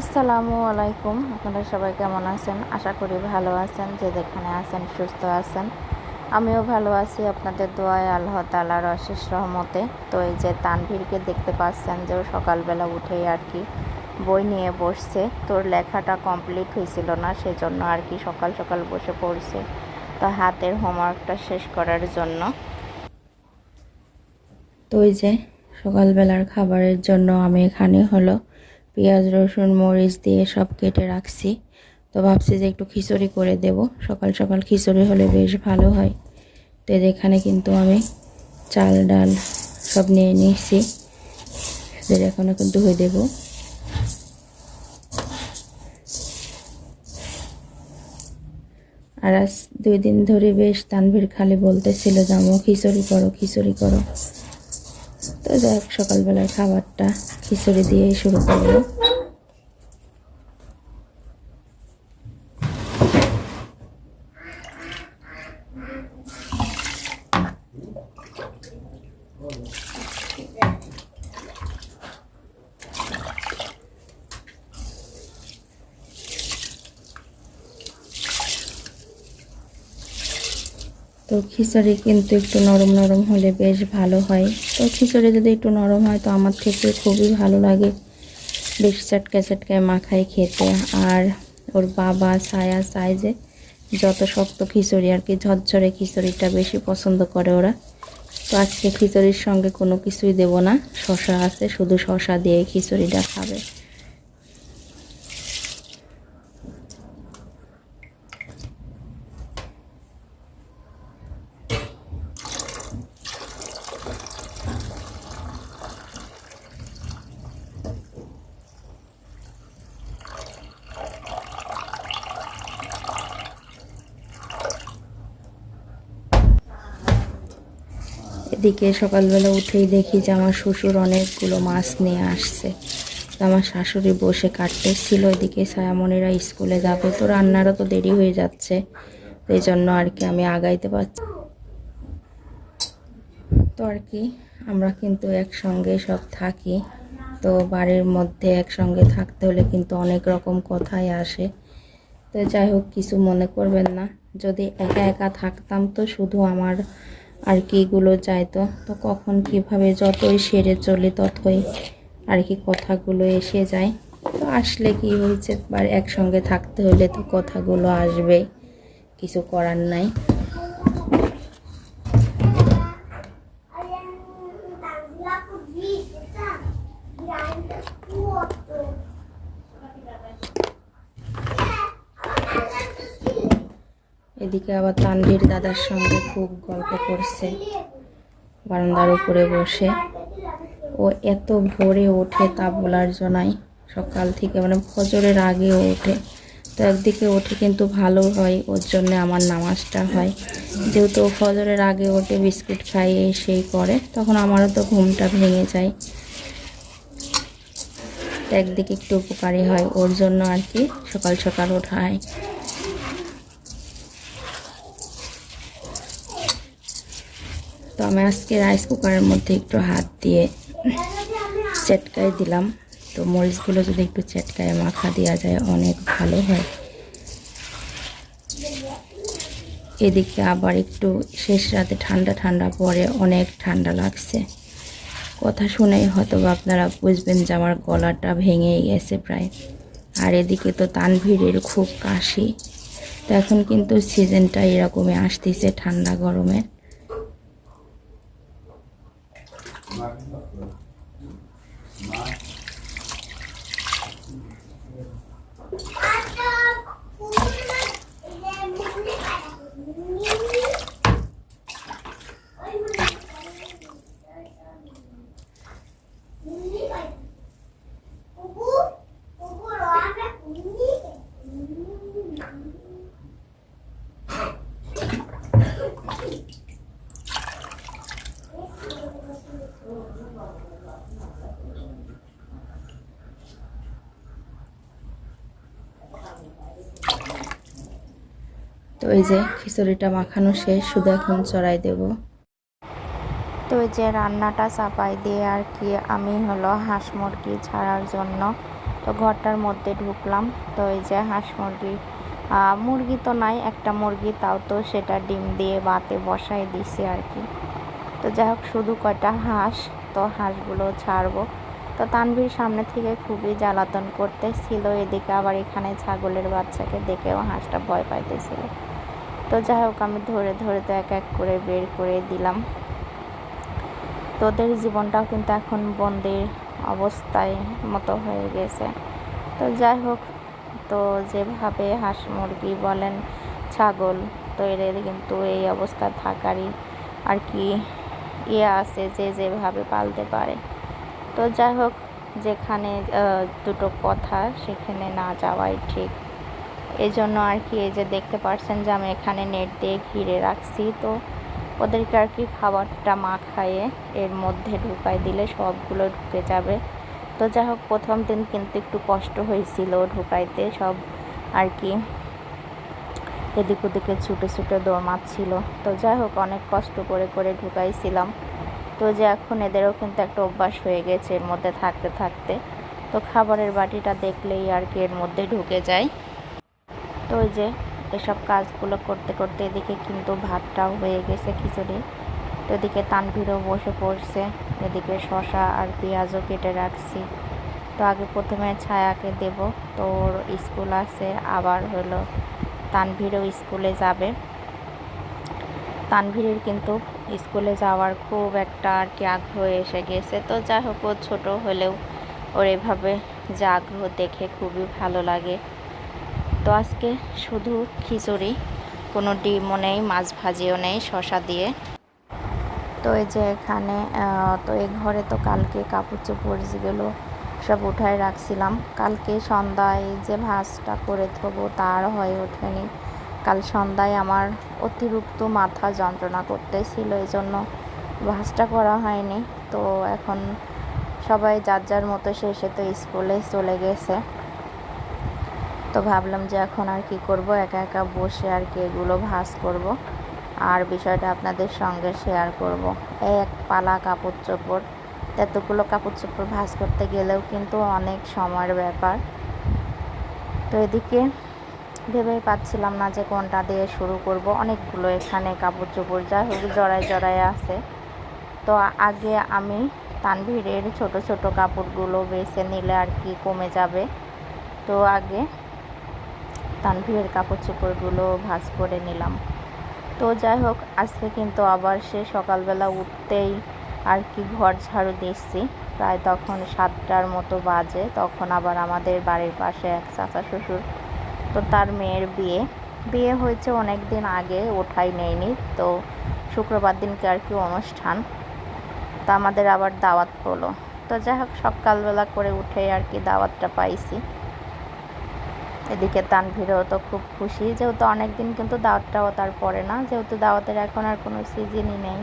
আসসালামু আলাইকুম। আপনারা সবাই কেমন আছেন? আশা করি ভালো আছেন, যে যেখানে আছেন সুস্থ আছেন। আমিও ভালো আছি, আপনাদের দোয়ায় আল্লাহ তালার অশেষ রহমতে। তো এই যে তানভীরকে দেখতে পাচ্ছেন যে সকালবেলা উঠেই আর কি বই নিয়ে বসছে। তোর লেখাটা কমপ্লিট হয়েছিল না, সেজন্য আর কি সকাল সকাল বসে পড়ছে। তো হাতের হোমওয়ার্কটা শেষ করার জন্য। তো ওই যে সকালবেলার খাবারের জন্য আমি এখানে হলো পেঁয়াজ, রসুন, মরিচ দিয়ে সব কেটে রাখছি। তো ভাবছি যে একটু খিচুড়ি করে দেব। সকাল সকাল খিচুড়ি হলে বেশ ভালো হয়। তো এখানে কিন্তু আমি চাল, ডাল সব নিয়ে নিয়েছি। এদের এখন এখন ধুয়ে দেব। আর আজ দুই দিন ধরে বেশ তানভীর খালি বলতেছিল যে আমো খিচুড়ি করো খিচুড়ি করো। তো যাই হোক, সকালবেলার খাবারটা খিচুড়ি দিয়েই শুরু করব তো খিচুড়ি কিন্তু একটু নরম নরম হলে বেশ ভালো হয়। তো খিচুড়ি যদি একটু নরম হয় তো আমার থেকে খুবই ভালো লাগে। বেশ চটকা চটকায় মাখায় খেতে। আর ওর বাবা ছায়া যে যত শক্ত খিচুড়ি আর কি, ঝরঝরে খিচুড়িটা বেশি পছন্দ করে ওরা। তো আজকে খিচুড়ির সঙ্গে কোনো কিছুই দেব না। শশা আছে, শুধু শশা দিয়ে খিচুড়িটা খাবে। এদিকে সকালবেলা উঠেই দেখি যে আমার শ্বশুর অনেকগুলো মাছ নিয়ে আসছে। আমার শাশুড়ি বসে কাটতেছিল, এদিকে ছায়ামণিরা স্কুলে যাবে। তো রান্নারও তো দেরি হয়ে যাচ্ছে এই জন্য আর কি আমি আগাইতে পারছি তো আর কি, আমরা কিন্তু একসঙ্গে সব থাকি। তো বাড়ির মধ্যে একসঙ্গে থাকতে হলে কিন্তু অনেক রকম কথাই আসে। তো যাই হোক, কিছু মনে করবেন না। যদি একা একা থাকতাম তো শুধু আমার আর কি এগুলো যাইতো তো। কখন কীভাবে যতই সেরে চলে ততই আর কি কথাগুলো এসে যায়। তো আসলে কি হয়েছে একসঙ্গে থাকতে হলে তো কথাগুলো আসবে, কিছু করার নাই। এদিকে আবার তানভীর দাদার সঙ্গে খুব গল্প করছে, বারান্দার উপরে বসে। ও এত ভোরে ওঠে তা বলার জন্যই সকাল থেকে মানে ফজরের আগে ওঠে। তো একদিকে ওঠে কিন্তু ভালো হয়, ওর জন্য আমার নামাজটা হয়। যেহেতু ও ফজরের আগে ওঠে, বিস্কুট খাইয়ে সেই করে, তখন আমারও তো ঘুমটা ভেঙে যায়। একদিকে একটু উপকারী হয়, ওর জন্য আর কি, সকাল সকাল ওঠায়। তো আমি আজকে রাইস কুকারের মধ্যে একটু হাত দিয়ে চেটকায় দিলাম। তো মরিচগুলো যদি একটু চেটকায় মাখা দেওয়া যায়, অনেক ভালো হয়। এদিকে আবার একটু শেষ রাতে ঠান্ডা ঠান্ডা পরে অনেক ঠান্ডা লাগছে। কথা শুনেই হয়তো আপনারা বুঝবেন যে আমার গলাটা ভেঙে গেছে প্রায়। আর এদিকে তো তানভীরের খুব কাশি। তো এখন কিন্তু সিজনটা এরকমই আসতেছে ঠান্ডা গরমের তো এই যে খিচুড়িটা মাখানো শেষ, শুধু এখন চড়াই দেব। তো এই যে রান্নাটা চাপাই দিয়ে আর কি, আমি হলো হাঁস মুরগি ছাড়ার জন্য। তো ঘরটার মধ্যে ঢুকলাম, তো এই যে হাঁস মুরগি। মুরগি তো নাই, একটা মুরগি তাও তো সেটা ডিম দিয়ে বাতে বসাই দিছে আর কি। তো যাই হোক, শুধু কয়টা হাঁস, তো হাঁসগুলো ছাড়বো। তো তানভীর সামনে থেকে খুবই জ্বালাতন করতেছিল, এদিকে আবার এখানে ছাগলের বাচ্চাকে দেখেও হাঁসটা ভয় পাইতেছিল। তো যাই হোক, আমি ধরে ধরে তো এক এক করে বের করে দিলাম। তোদের জীবনটাও কিন্তু এখন বন্দির অবস্থায় মতো হয়ে গেছে। তো যাই হোক, তো যেভাবে হাঁস মুরগি বলেন, ছাগল, তো এদের কিন্তু এই অবস্থা থাকারই আর কি ইয়ে আছে যে যেভাবে পালতে পারে। তো যাই হোক, যেখানে দুটো কথা, সেখানে না যাওয়াই ঠিক। এই জন্য আর কি এই যে দেখতে পাচ্ছেন যে আমি এখানে নেট দিয়ে ঘিরে রাখছি। তো ওদেরকে আর কি খাবারটা মাখায়ে এর মধ্যে ঢুকাই দিলে সবগুলো ঢুকে যাবে। তো যাই হোক, প্রথম দিন কিন্তু একটু কষ্ট হয়েছিল ঢুকাইতে। সব আর কি এদিক ওদিকে ছুটে ছুটে দৌড়মাচ্ছিল তো যাই হোক, অনেক কষ্ট করে করে ঢুকাইছিলাম। তো যে এখন এদেরও কিন্তু একটা অভ্যাস হয়ে গেছে এর মধ্যে থাকতে থাকতে। তো খাবারের বাটিটা দেখলেই আর কি এর মধ্যে ঢুকে যায়। তো ওই যে এসব কাজগুলো করতে করতে এদিকে কিন্তু ভাতটাও হয়ে গেছে খিচুড়ি। তো এদিকে তানভীরও বসে পড়ছে, এদিকে শশা আর পেঁয়াজও কেটে রাখছি। তো আগে প্রথমে ছায়াকে দেব, তো ওর স্কুল আছে, আবার হলো তানভীরও স্কুলে যাবে। তানভীরের কিন্তু স্কুলে যাওয়ার খুব একটা আর কি আগ্রহ এসে গেছে। তো যাই হোক ছোটো হলেও ওর এভাবে যে আগ্রহ দেখে খুবই ভালো লাগে। তো আজকে শুধু খিচুড়ি, কোনো ডিমও নেই, মাছ ভাজিও নেই শশা দিয়ে। তো এই যে এখানে তো এই ঘরে তো কালকে কাপড় চোপড় যেগুলো সব উঠায় রাখছিলাম। কালকে সন্ধ্যায় যে ভাজটা করে থবো তার হয়ে ওঠেনি। কাল সন্ধ্যায় আমার অতিরিক্ত মাথা যন্ত্রণা করতেছিল, এই জন্য ভাজটা করা হয়নি। তো এখন সবাই যার যার মতো শেষে তো স্কুলে চলে গেছে। তো ভাবলাম যে এখন আর কি করব? একা একা বসে আর কি এগুলো ভাজ করব। আর বিষয়টা আপনাদের সঙ্গে শেয়ার করব। এক পালা কাপড় চোপড়। এতগুলো কাপড় চোপড় ভাজ করতে গেলেও কিন্তু অনেক সময়ের ব্যাপার। তো এদিকে ভেবেই পাচ্ছিলাম না যে কোনটা দিয়ে শুরু করব। অনেকগুলো এখানে কাপড় চোপড় যাই হোক, জড়ায় জড়ায় আছে। তো আগে আমি তানভীরের ছোট ছোট কাপড়গুলো বেছে নিলে আর কি কমে যাবে। তো আগে তানভীরের কাপড় চোপড়গুলো ভাঁজ করে নিলাম। তো যাই হোক, আজকে কিন্তু আবার সে সকালবেলা উঠতেই আর কি ঘর ঝাড়ু দিচ্ছি। প্রায় তখন সাতটার মতো বাজে, তখন আবার আমাদের বাড়ির পাশে এক চাচা শ্বশুর, তো তার মেয়ের বিয়ে। বিয়ে হয়েছে অনেক দিন আগে, ওঠাই নেয়নি, তো শুক্রবার দিনকে আর কি অনুষ্ঠান। তো আমাদের আবার দাওয়াত পড়ল। তো যাই হোক, সকালবেলা করে উঠে আর কি দাওয়াতটা পাইছি। এদিকে তানভীরও তো খুব খুশি, যেহেতু অনেক দিন কিন্তু দাওয়াতটাও তার পড়ে না, যেহেতু দাওয়াতের এখন আর কোনো সিজনই নেই।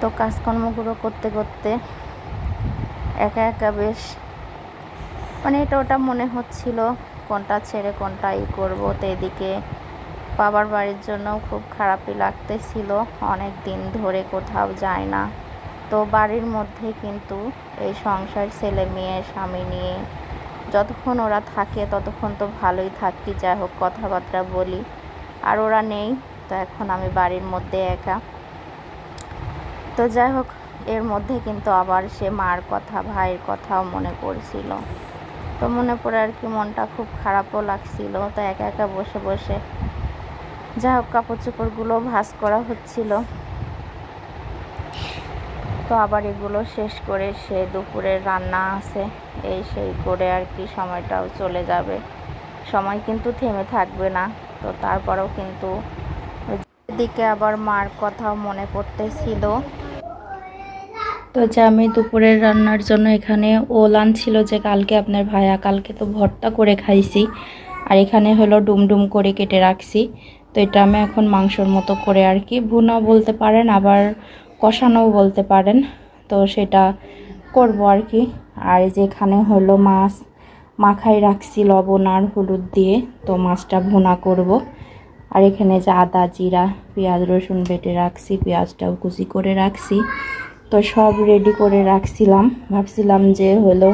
তো কাজকর্মগুলো করতে করতে একা একা বেশ মানে এটা ওটা মনে হচ্ছিল, কোনটা ছেড়ে কোনটা ই করব। তো এদিকে বাবার বাড়ির জন্য খুব খারাপই লাগতেছিল অনেক দিন ধরে কোথাও যায় না। তো বাড়ির মধ্যে কিন্তু এই সংসার ছেলে মেয়ে, স্বামী নিয়ে যতক্ষণ ওরা থাকে, ততক্ষণ তো ভালোই থাকি যাই হোক কথাবার্তা বলি। আর ওরা নেই, তো এখন আমি বাড়ির মধ্যে একা। তো যাই হোক, এর মধ্যে কিন্তু আবার সে মার কথা, ভাইয়ের কথাও মনে পড়ছিল। তো মনে পড়ে আর কি মনটা খুব খারাপও লাগছিল। তো একা একা বসে বসে যাই হোক কাপড় চোপড়গুলো ভাঁজ করা হচ্ছিল। তো আবার এগুলো শেষ করে সে দুপুরের রান্না আছে। এই সেই করে আর কি সময়টাও চলে যাবে। সময় কিন্তু থেমে থাকবে না। তো তারপরেও কিন্তু এদিকে আবার মার কথাও মনে পড়তেছিল। তো যে আমি দুপুরের রান্নার জন্য এখানে ওল ছিল যে কালকে আপনার ভাইয়া কালকে তো ভর্তা করে খাইছি। আর এখানে হলো ডুমডুম করে কেটে রাখছি। তো এটা আমি এখন মাংসর মতো করে আর কি ভুনা বলতে পারেন। আবার কষানোও বলতে পারেন, তো সেটা করব আর কি। আর যেখানে হলো মাছ, মাখাই রাখছি লবণ আর হলুদ দিয়ে, তো মাছটা ভুনা করব। আর এখানে যে আদা, জিরা, পেঁয়াজ, রসুন বেটে রাখছি, পেঁয়াজটাও কুচি করে রাখছি। তো সব রেডি করে রাখছিলাম। ভাবছিলাম যে হলো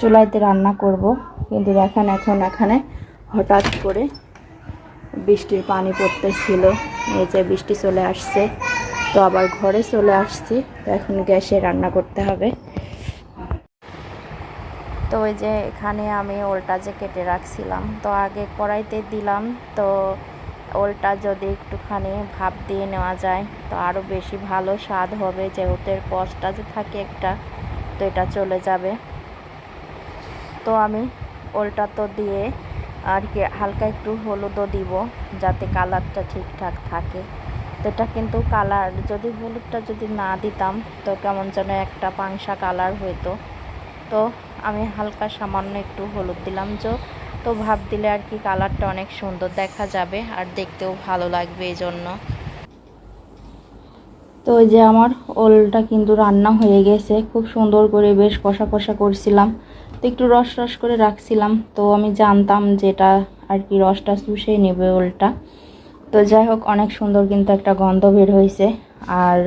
চুলাইতে রান্না করব। কিন্তু দেখেন এখন এখানে হঠাৎ করে বৃষ্টির পানি পড়তেছিল। এই যে বৃষ্টি চলে আসছে। তো আবার ঘরে চলে আসছি। তো এখন গ্যাসে রান্না করতে হবে। তো ওই যে এখানে আমি ওলটা যে কেটে রাখছিলাম, তো আগে কড়াইতে দিলাম, তো ওলটা যদি একটুখানি ভাপ দিয়ে নেওয়া যায়, তো আরও বেশি ভালো স্বাদ হবে। যেহেতু এর কষটা যে থাকে একটা, তো এটা চলে যাবে। তো আমি ওলটা তো দিয়ে আর কি হালকা একটু হলুদও দিব, যাতে কালারটা ঠিকঠাক থাকে। তো এটা কিন্তু কালার যদি হলুদটা যদি না দিতাম, তো কেমন যেন একটা পাংশা কালার হইতো। তো আমি হালকা সামান্য একটু হলুদ দিলাম, যে, তো ভাব দিলে আর কি কালারটা অনেক সুন্দর দেখা যাবে আর দেখতেও ভালো লাগবে এই জন্য তো ওই যে আমার ওলটা কিন্তু রান্না হয়ে গেছে, খুব সুন্দর করে বেশ কষা কষা করছিলাম। তো একটু রস রস করে রাখছিলাম, তো আমি জানতাম যেটা আর কি রসটা চুষে নেবে ওলটা। তো যাই হোক, অনেক সুন্দর কিন্তু একটা গন্ধ বের হয়েছে। আর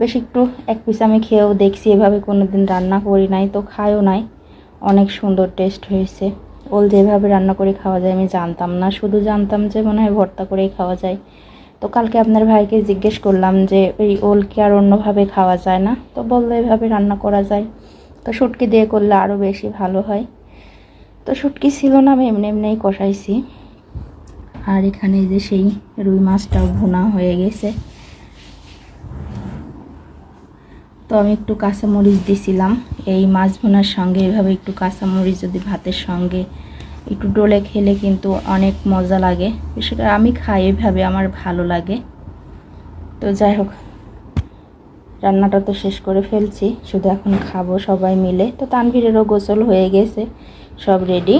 বেশ একটু এক পিস আমি খেয়েও দেখছি, এভাবে কোনো দিন রান্না করি নাই, তো খাইও নাই। অনেক সুন্দর টেস্ট হয়েছে। ওল যেভাবে রান্না করে খাওয়া যায় আমি জানতাম না, শুধু জানতাম যে মনে হয় ভর্তা করেই খাওয়া যায়। তো কালকে আপনার ভাইকে জিজ্ঞেস করলাম যে, এই ওল কি আর অন্যভাবে খাওয়া যায় না? তো বলল, এভাবে রান্না করা যায়। তো শুটকি দিয়ে করলে আরও বেশি ভালো হয়। তো শুটকি ছিল না, আমি এমনি এমনিই কষাইছি। আর এখানে যে সেই রুই মাছটাও ভুনা হয়ে গেছে। তো আমি একটু কাঁচামরিচ দিছিলাম। এই মাছ ভুনার সঙ্গে এভাবে একটু কাঁচামরিচ যদি ভাতের সঙ্গে একটু ডোলে খেলে কিন্তু অনেক মজা লাগে। বিশেষ করে আমি খাই, এভাবে আমার ভালো লাগে। তো যাই হোক, রান্নাটা তো শেষ করে ফেলছি। শুধু এখন খাব সবাই মিলে। তো তানভীরেরও গোসল হয়ে গেছে, সব রেডি